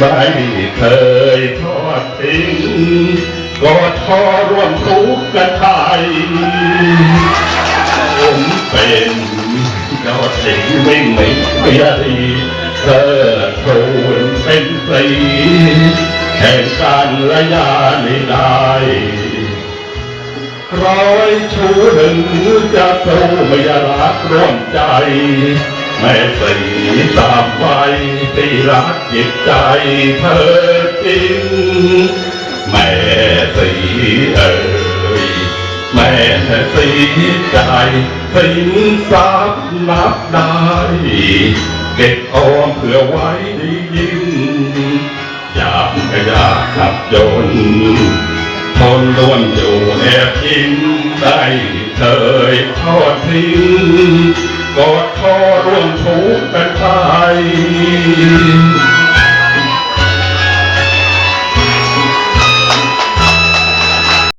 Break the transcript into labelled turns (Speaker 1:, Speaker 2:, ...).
Speaker 1: ไม่เคยทอดทิ้งกอดทอร่วมทุกข์กันไทยผมเป็นยอดสิงไม่ไม่ไม่ดีเธอทูลเป็นปรีแข่งกันระยะไม่ได้ร้อยชูหนึ่งจะสู้ไม่รักร่วมใจ แม่สีตามไปตีรักจิตใจเธอจริงแม่สีเอ่ยแม่สีใจสินทรัพย์นับได้ เก็บออมเพื่อไว้ได้ยิ่งอยากอยากขับจนทนล้วนอยู่แอบทิ้งได้เคยทอดทิ้ง ก